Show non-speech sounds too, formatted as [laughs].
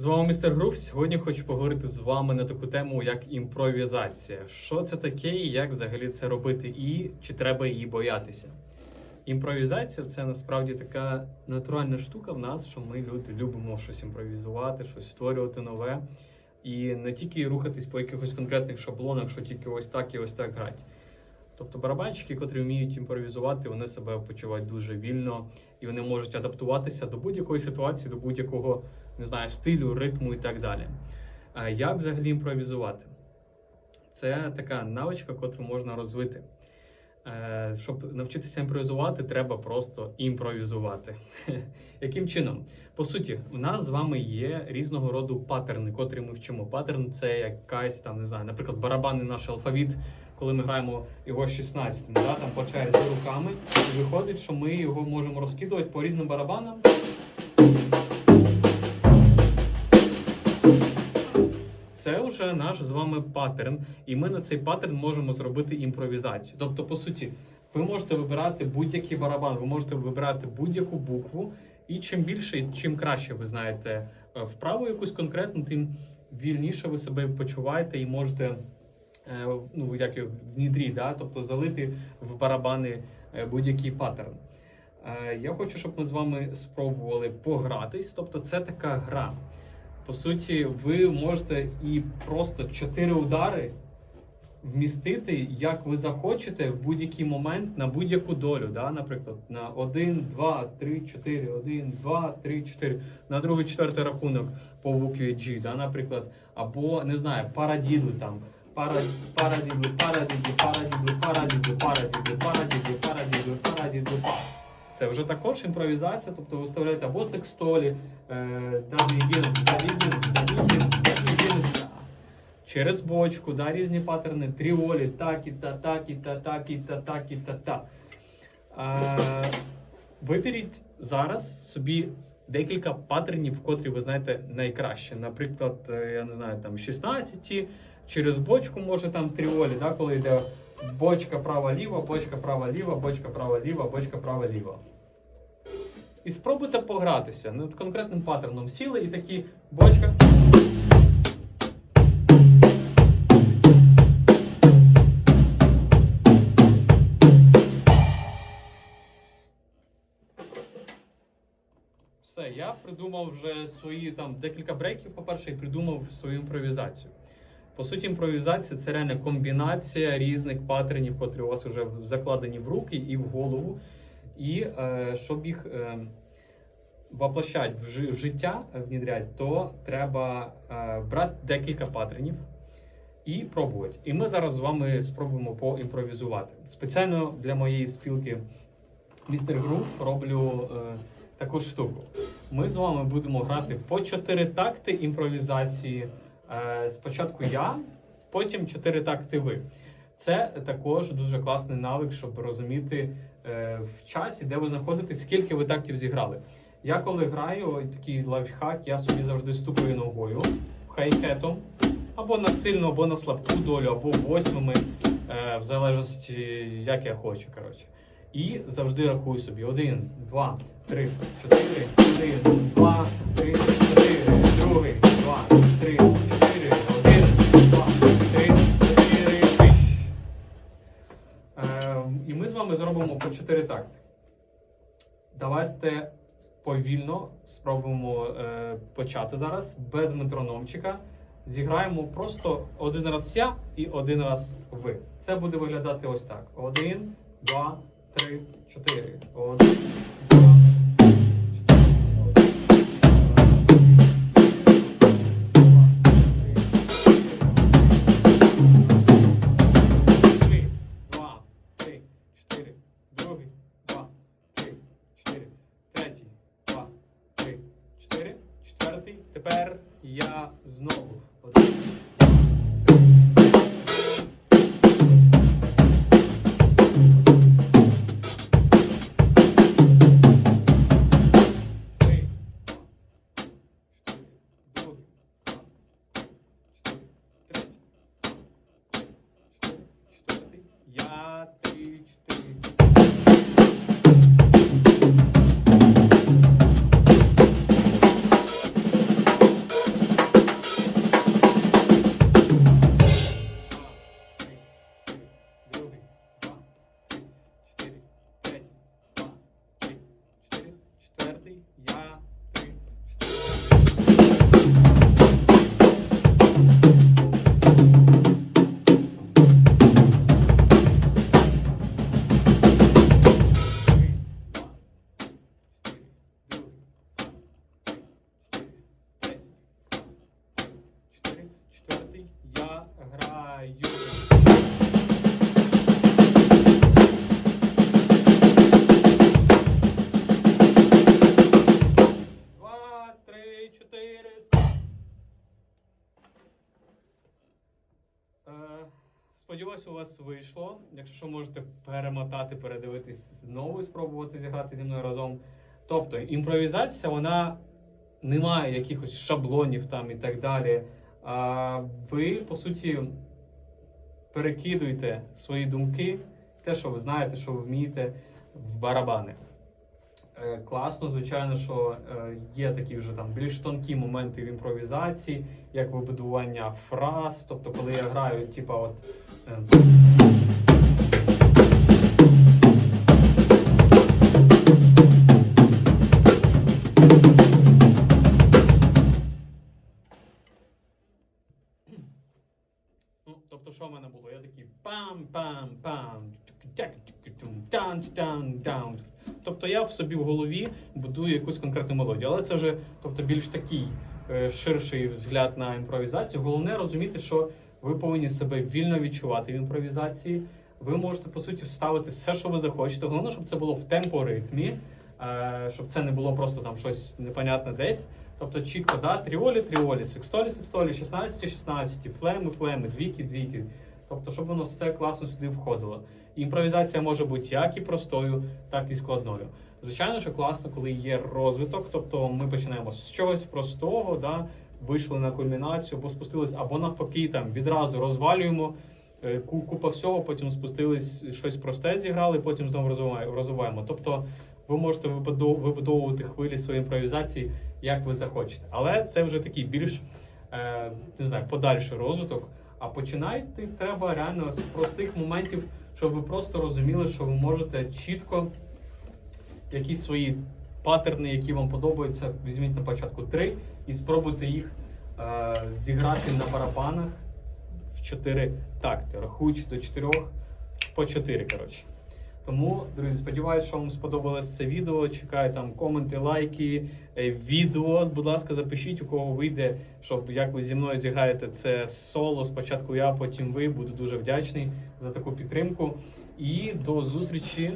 З вами містер Груп. Сьогодні хочу поговорити з вами на таку тему, як імпровізація. Що це таке і як взагалі це робити, і чи треба її боятися? Імпровізація це насправді така натуральна штука в нас, що ми люди любимо щось імпровізувати, щось створювати нове. І не тільки рухатись по якихось конкретних шаблонах, що тільки ось так і ось так грати. Тобто барабанщики, котрі вміють імпровізувати, вони себе почувають дуже вільно і вони можуть адаптуватися до будь-якої ситуації, до будь-якого не знаю, стилю, ритму і так далі. Як взагалі імпровізувати? Це така навичка, котру можна розвити. Е, Щоб навчитися імпровізувати, треба просто імпровізувати. [laughs] Яким чином? По суті, в нас з вами є різного роду паттерни, котрі ми вчимо. Паттерн це якась там, не знаю, наприклад, барабанний наш алфавіт, коли ми граємо його 16 да, там по черзі руками, і виходить, що ми його можемо розкидувати по різним барабанам. Вже наш з вами паттерн, і ми на цей паттерн можемо зробити імпровізацію. Тобто, по суті, ви можете вибирати будь-який барабан, ви можете вибирати будь-яку букву, і чим більше, і чим краще ви знаєте е, вправу якусь конкретну, тим вільніше ви себе почуваєте і можете е, ну, як його, внідрі, да? тобто залити в барабани е, будь-який паттерн. Я хочу, щоб ми з вами спробували погратись. Тобто, це така гра. По суті, ви можете і просто чотири удари вмістити, як ви захочете, в будь-який момент на будь-яку долю. Да? Наприклад, на 1, 2, 3, 4, 1, 2, 3, 4, на другий, четвертий рахунок по букві G, да? наприклад, або не знаю, парадідли там. Пара- Парадідли, парадідли, парадідли, парадідли, парадідли, парадідли, парадідли, парадідли, па. Це вже також імпровізація, тобто ви вставляєте або секстолі, е, через бочку, да, різні паттерни, тріолі, так і та, так і та, так і та, так і та, та. Виберіть зараз собі декілька паттернів, котрі ви знаєте найкраще. Наприклад, е, я не знаю, там 16, через бочку може там тріолі, да, коли йде бочка права-ліва, бочка права-ліва, бочка права-ліва, бочка права-ліва. І спробуйте погратися над конкретним паттерном. Сіли і такі бочка. Все, я придумав вже свої там декілька брейків, по-перше, і придумав свою імпровізацію. По суті, імпровізація це реально комбінація різних паттернів, котрі у вас вже закладені в руки і в голову. І е, щоб їх е, воплощати в, жи- в життя, е, внідрять, то треба е, брати декілька паттернів і пробувати. І ми зараз з вами спробуємо поімпровізувати. Спеціально для моєї спілки Містер Груп роблю е, таку штуку. Ми з вами будемо грати по чотири такти імпровізації. Е, спочатку я, потім чотири такти ви. Це також дуже класний навик, щоб розуміти е, в часі, де ви знаходитесь, скільки ви тактів зіграли. Я коли граю, такий лайфхак, я собі завжди стукаю ногою хайкетом, або на сильну, або на слабку долю, або восьмими, е, в залежності, як я хочу. Коротше. І завжди рахую собі: один, два, три, чотири, один, два, три, чотири, другий, два, три, чотири, один, два, три, чотири, пиш. Ем, І ми з вами зробимо по чотири такти. Давайте повільно спробуємо е, почати зараз без метрономчика. Зіграємо просто один раз я і один раз ви. Це буде виглядати ось так: один, два, три, чотири. Один, два, три, чотири. Я вас вийшло. Якщо що, можете перемотати, передивитись знову і спробувати зіграти зі мною разом. Тобто, імпровізація, вона не має якихось шаблонів там і так далі. А ви, по суті, перекидуєте свої думки, те, що ви знаєте, що ви вмієте, в барабани. Е, Класно, звичайно, що е, є такі вже там більш тонкі моменти в імпровізації, як вибудування фраз. Тобто, коли я граю, типа, от. е, Ну, тобто, що в мене було? Я такий пам-пам-пам. тан-тан-тан. Тобто я в собі в голові будую якусь конкретну мелодію. Але це вже тобто, більш такий е, ширший взгляд на імпровізацію. Головне розуміти, що ви повинні себе вільно відчувати в імпровізації. Ви можете, по суті, вставити все, що ви захочете. Головне, щоб це було в темпоритмі, е, щоб це не було просто там щось непонятне десь. Тобто чітко, да, тріолі, тріолі, секстолі, секстолі, 16, 16, флеми, флеми, двійки, двійки. Тобто, щоб воно все класно сюди входило. Імпровізація може бути як і простою, так і складною. Звичайно, що класно, коли є розвиток, тобто ми починаємо з чогось простого, да, вийшли на кульмінацію, або спустились, або навпаки, там відразу розвалюємо е, купа всього, потім спустились, щось просте зіграли, потім знову розвиваємо. розвиваємо. Тобто ви можете вибудовувати хвилі своєї імпровізації, як ви захочете. Але це вже такий більш е, не знаю, подальший розвиток. А починати треба реально з простих моментів, щоб ви просто розуміли, що ви можете чітко якісь свої паттерни, які вам подобаються, візьміть на початку три і спробуйте їх е, зіграти на барабанах в чотири такти, рахуючи до чотирьох по чотири, коротше. Тому, друзі, сподіваюся, що вам сподобалось це відео. Чекаю там коменти, лайки, е, відео. Будь ласка, запишіть, у кого вийде, щоб як ви зі мною зіграєте це соло. Спочатку я, потім ви. Буду дуже вдячний за таку підтримку. І до зустрічі